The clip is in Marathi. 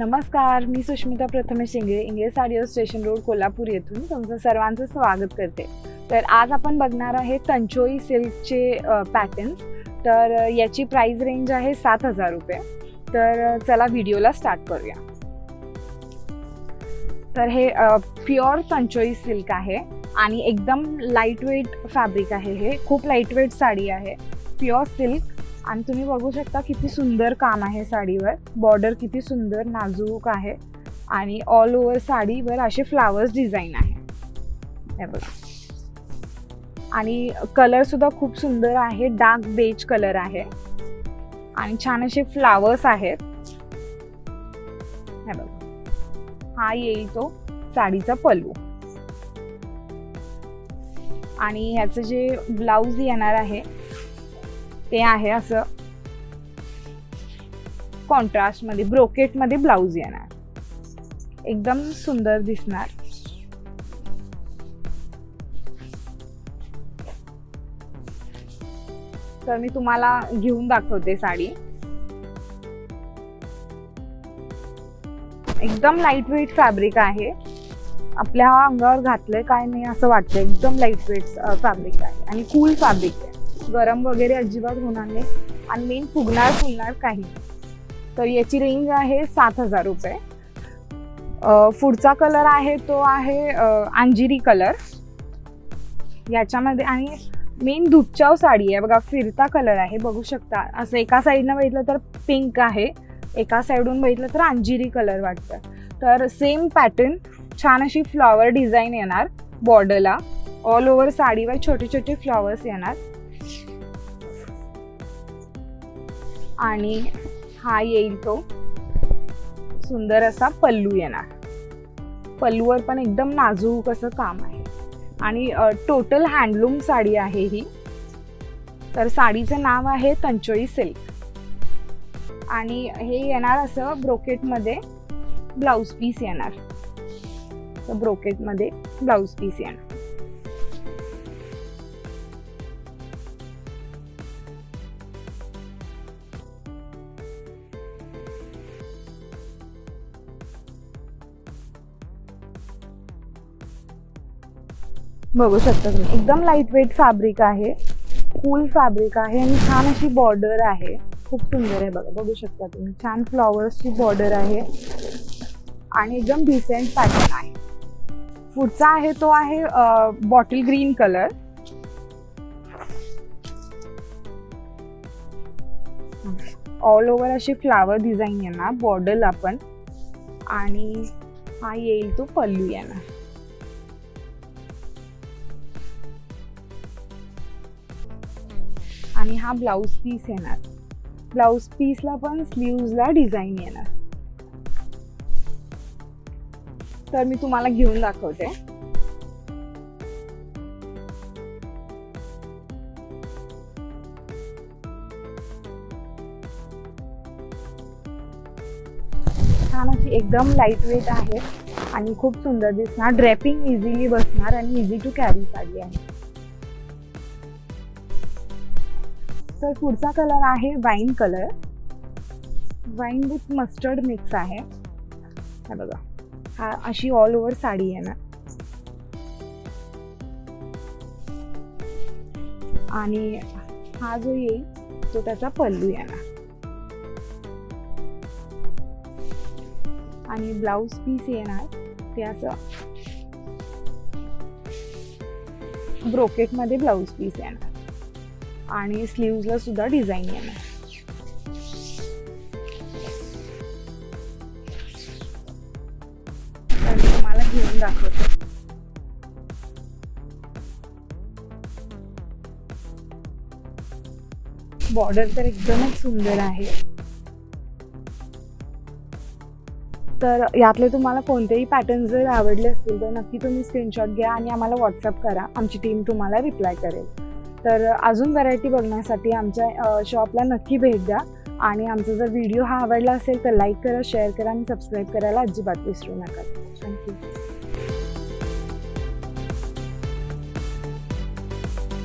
नमस्कार मी Sushmita Prathamesh Shinge English audio station road Kolhapur येथून तुमचं सर्वांचं स्वागत करते. तर आज आपण बघणार आहे तंचोई सिल्कचे पॅटर्न्स तर याची प्राइस रेंज आहे सात हजार रुपये. तर चला व्हिडिओला स्टार्ट करूया. तर हे प्युअर तंचोई सिल्क आहे आणि एकदम लाइट वेट फॅब्रिक आहे हे. खूप लाइट वेट साडी आहे. प्युअर सिल्क आणि तुम्ही बघू शकता किती सुंदर काम आहे साडीवर. बॉर्डर किती सुंदर नाजूक आहे. आणि ऑल ओव्हर साडीवर असे फ्लावर्स डिझाईन आहे. बघा. आणि कलर सुद्धा खूप सुंदर आहे. डार्क बेज कलर आहे. आणि छान असे फ्लावर्स आहेत. हे बघा. हा येईल तो साडीचा पल्लू आणि ह्याचं जे ब्लाऊज येणार आहे ते आहे असं कॉन्ट्रास्टमध्ये ब्रोकेटमध्ये ब्लाऊज येणार. एकदम सुंदर दिसणार. तर मी तुम्हाला घेऊन दाखवते साडी. एकदम लाइट वेट फॅब्रिक आहे. आपल्या अंगावर घातलंय काय नाही असं वाटतं एकदम लाइट वेट फॅब्रिक आहे. आणि कूल फॅब्रिक आहे. गरम वगैरे अजिबात होणार नाही. आणि मेन फुगणार फुलणार काही तर याची रेंज आहे सात हजार रुपये. पुढचा कलर आहे तो आहे अंजिरी कलर याच्यामध्ये आणि मेन धुपचाव साडी आहे. बघा फिरता कलर आहे. बघू शकता. असं एका साईडनं बघितलं तर पिंक आहे. एका साईडून बघितलं तर अंजिरी कलर वाटतं. तर सेम पॅटर्न छान अशी फ्लॉवर डिझाईन येणार बॉर्डरला ऑल ओव्हर साडीवर छोटे छोटे फ्लॉवर्स येणार. आणि हा येईल तो. सुंदर असा पल्लू येणार. पल्लूवर पण एकदम नाजूक असं काम आहे. आणि टोटल हँडलूम साडी आहे ही. तर साडीचं नाव आहे तंचोळी सिल्क. आणि हे येणार असं ब्रोकेटमध्ये ब्लाऊज पीस येणार. ब्रोकेटमध्ये ब्लाऊज पीस येणार. बघू शकता तुम्ही. एकदम लाइट वेट फॅब्रिक आहे. कूल फॅब्रिक आहे आणि छान अशी बॉर्डर आहे. खूप सुंदर आहे बघा. बघू शकता तुम्ही. छान फ्लॉवर्सची बॉर्डर आहे. आणि एकदम डिसेंट पॅटर्न आहे. पुढचा आहे तो आहे bottle green colour all over अशी फ्लावर डिझाईन येणार बॉर्डर आपण आणि हा येईल तो पल्लू येणार. आणि हा ब्लाऊज पीस येणार. ब्लाऊज पीसला पण स्लीव्जला डिझाईन येणार. तर मी तुम्हाला घेऊन दाखवते. छान अशी एकदम लाइट वेट आहे आणि खूप सुंदर दिसणार. ड्रेपिंग इझिली बसणार आणि इझी टू कॅरी साडी आहे. तर पुढचा कलर आहे wine colour wine with mustard mix आहे. हा बघा. हा अशी ऑल ओव्हर साडी आहे ना. आणि हा जो येईल तो त्याचा पल्लू येणार आणि ब्लाऊज पीस येणार. ते असं. ब्रोकेटमध्ये ब्लाऊज पीस येणार. आणि स्लीव्जला सुद्धा डिझाईन येणार तर मी तुम्हाला घेऊन दाखवते. बॉर्डर तर एकदमच सुंदर आहे. तर यातले तुम्हाला कोणतेही पॅटर्न जर आवडले असतील तर नक्की तुम्ही स्क्रीनशॉट घ्या आणि आम्हाला व्हॉट्सअप करा. आमची टीम तुम्हाला रिप्लाय करेल. तर अजून व्हरायटी बघण्यासाठी आमच्या शॉपला नक्की भेट द्या. आणि आमचा जर व्हिडिओ हा आवडला असेल तर लाईक करा शेअर करा आणि सबस्क्राईब करायला अजिबात विसरू नका. थँक्यू